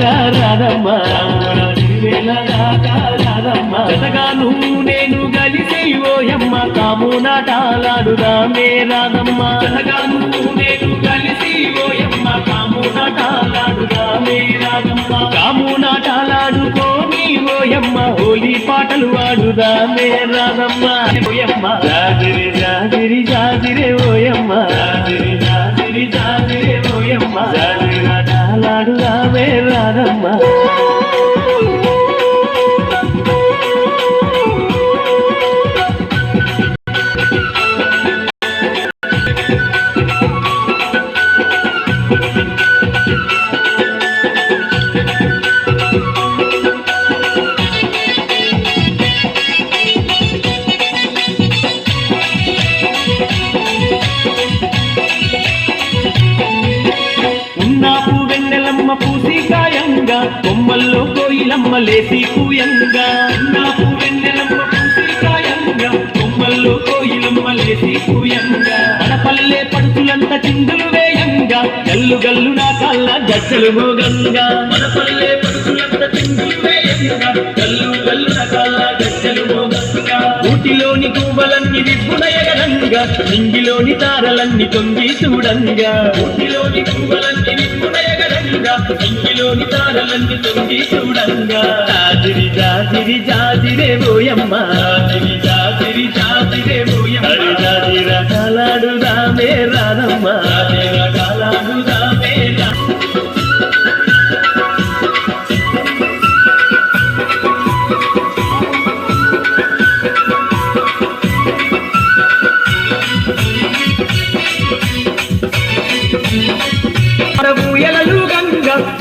దాకా రాదమ్మా వేల దాకా నేను కలిసి ఓయమ్మ కాము నాటాలాడుదామే రాదమ్మా జతగాను నేను కలిసి ఓయమ్మ కాము నాటాలాడుదామే రాదమ్మా కాము నాటాలాడుకోని ఓయమ్మ హోలీ పాటలు ఆడుదామే రాదమ్మా ఓయమ్మ జాజిరి జాజిరి జాజిరే ఓయమ్మ யாரம்மா వెన్నెలమ్మ కాయంగా కొమ్మల్లో కోయిలమ్మ లేసి పూయంగా. నా పువ్వెన్నెలమ్మ పూసి కాయంగా కొమ్మల్లో కోయిలమ్మ లేసి పూయంగా. మన పల్లె పడుతులంత చిందులు వేయంగా గల్లు గల్లు నా కళ్ళ గచ్చలు మోగంగా. మన పల్లె పడుతులంత చిందులు వేయంగా గల్లు గల్లు నా కళ్ళ గచ్చలు మోగంగా. ఊటిలోని గువ్వలన్నీ రిప్పునయగనంగా నింగిలోని తారలన్నీ తొంగి చూడంగా. ఊటిలోని గువ్వలన్నీ రిప్పునయగనంగా నింగిలోని తారలన్నీ తొంగి చూడంగా. జాజిరి జాజిరి జాజిరే పోయమ్మ జాజిరి జాజిరి జాజిరే పోయమ్మ జాజిర కాలాడుదామే రానమ్మ. జాజిర కాలాడుదామే రా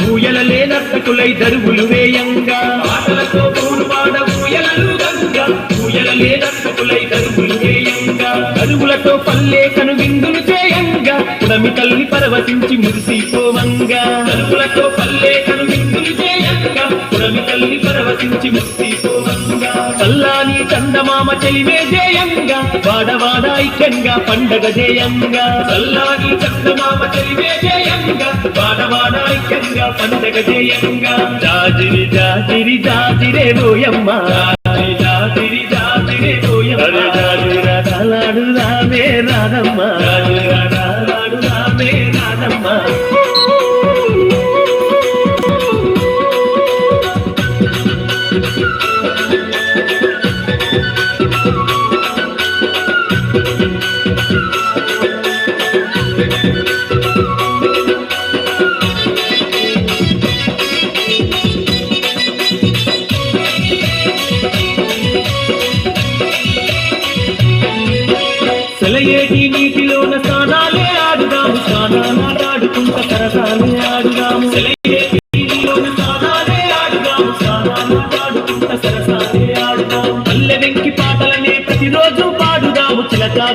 ఊయలలే నర్తకులై దరువులు వేయంగా. పాటలతో పూలు పాడ ఊయలలు గంగ. ఊయలలే నర్తకులై దరువులు వేయంగా. దరువులతో పల్లె కను విందులు చేయంగా. పుడమి తల్లి పరవశించి మురిసిపోవంగా. దరువులతో పల్లె కను విందులు చేయంగా. పుడమి తల్లి పరవశించి చందమామ చెలివే జయంగా వాడవాడ ఐక్యంగా పండగ జయంగా. చల్లాని చందమామ చెలివే జయంగా వాడవాడ ఐక్యంగా పండగ జయంగా. జాజిరి జాజిరి జాజిరే పోయమ్మ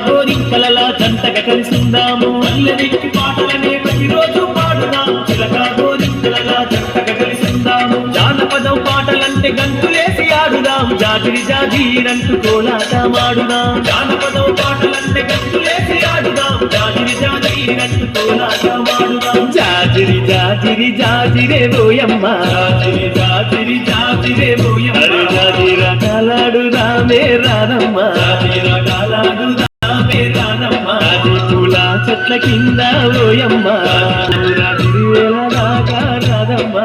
గోరింకలలా జంటగా కలిసిందాము పల్లె పాటలనే ప్రతిరోజు పాడుదాము. చిలక జంటగా కలిసిందాము జానపదం పాటలంటే గంతులేసి ఆడుదాం జాజిరి జాజీరంటూ కోలాటమాడుదాం. జానపదం పాటలంటే గంతులేసి ఆడుదాం. జాజిరి జాజీరంటూ కోలాటమాడుదాం. జాజిరి జాజిరి జాజిరే పోయమ్మ జాజిరి జాజిరి జాజిరే పోయమ్మ జాజిర కాలాడుదామే రానమ్మ. జాజిర కాలాడుదామే రానమ్మ. అది పూల చెట్ల కింద ఓయమ్మ రాదమ్మ.